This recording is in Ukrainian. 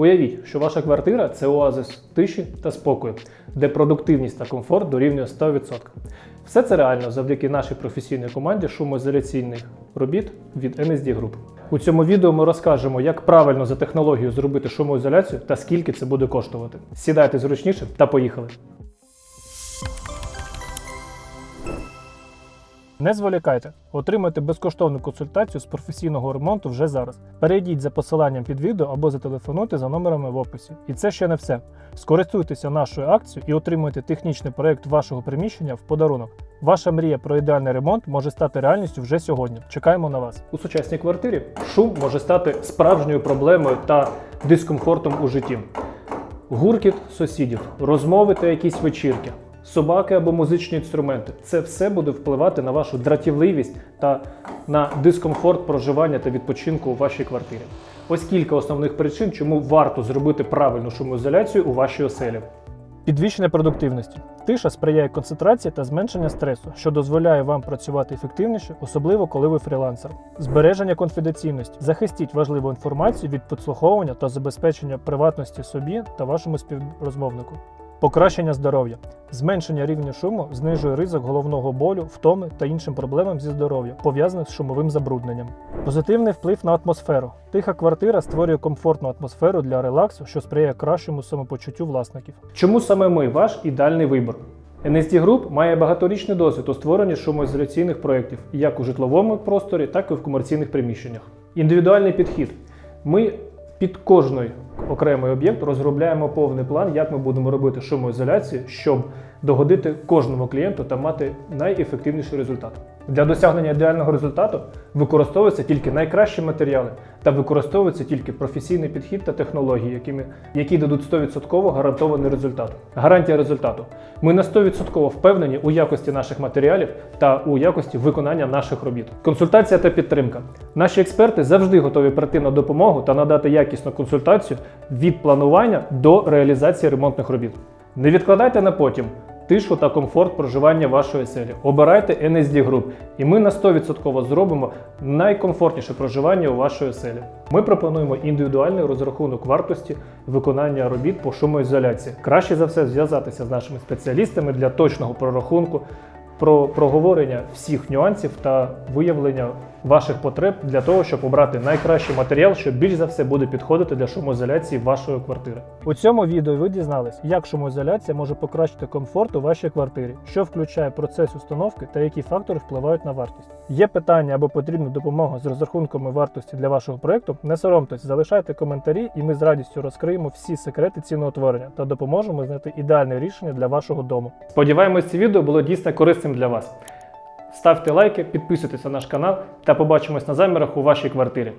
Уявіть, що ваша квартира це оазис тиші та спокою, де продуктивність та комфорт дорівнює 100%. Все це реально завдяки нашій професійній команді шумоізоляційних робіт від NSD Group. У цьому відео ми розкажемо, як правильно за технологією зробити шумоізоляцію та скільки це буде коштувати. Сідайте зручніше та поїхали. Не зволікайте, отримайте безкоштовну консультацію з професійного ремонту вже зараз. Перейдіть за посиланням під відео або зателефонуйте за номерами в описі. І це ще не все. Скористуйтеся нашою акцією і отримуйте технічний проект вашого приміщення в подарунок. Ваша мрія про ідеальний ремонт може стати реальністю вже сьогодні. Чекаємо на вас. У сучасній квартирі шум може стати справжньою проблемою та дискомфортом у житті. Гуркіт сусідів, розмови та якісь вечірки, собаки або музичні інструменти це все буде впливати на вашу дратівливість та на дискомфорт проживання та відпочинку у вашій квартирі. Ось кілька основних причин, чому варто зробити правильну шумоізоляцію у вашій оселі. Підвищення продуктивності. Тиша сприяє концентрації та зменшення стресу, що дозволяє вам працювати ефективніше, особливо коли ви фрілансер. Збереження конфіденційності. Захистіть важливу інформацію від підслуховування та забезпечення приватності собі та вашому співрозмовнику. Покращення здоров'я. Зменшення рівня шуму знижує ризик головного болю, втоми та іншим проблемам зі здоров'я, пов'язаних з шумовим забрудненням. Позитивний вплив на атмосферу. Тиха квартира створює комфортну атмосферу для релаксу, що сприяє кращому самопочуттю власників. Чому саме ми ваш ідеальний вибір? NSD Group має багаторічний досвід у створенні шумоізоляційних проєктів як у житловому просторі, так і в комерційних приміщеннях. Індивідуальний підхід. Ми під кожний окремий об'єкт розробляємо повний план, як ми будемо робити шумоізоляцію, щоб догодити кожному клієнту та мати найефективніший результат. Для досягнення ідеального результату використовуються тільки найкращі матеріали та використовується тільки професійний підхід та технології, якими, які дадуть 100% гарантований результат. Гарантія результату. Ми на 100% впевнені у якості наших матеріалів та у якості виконання наших робіт. Консультація та підтримка. Наші експерти завжди готові прийти на допомогу та надати якісну консультацію від планування до реалізації ремонтних робіт. Не відкладайте на потім тишу та комфорт проживання вашої оселі. Обирайте NSD Group, і ми на 100% зробимо найкомфортніше проживання у вашій оселі. Ми пропонуємо індивідуальний розрахунок вартості виконання робіт по шумоізоляції. Краще за все зв'язатися з нашими спеціалістами для точного прорахунку, про проговорення всіх нюансів та виявлення ваших потреб для того, щоб обрати найкращий матеріал, що більш за все буде підходити для шумоізоляції вашої квартири. У цьому відео ви дізнались, як шумоізоляція може покращити комфорт у вашій квартирі, що включає процес установки та які фактори впливають на вартість. Є питання або потрібна допомога з розрахунками вартості для вашого проекту. Не соромтесь, залишайте коментарі, і ми з радістю розкриємо всі секрети ціноутворення та допоможемо знайти ідеальне рішення для вашого дому. Сподіваємось, це відео було дійсно корисним для вас. Ставте лайки, підписуйтесь на наш канал та побачимось на замірах у вашій квартирі.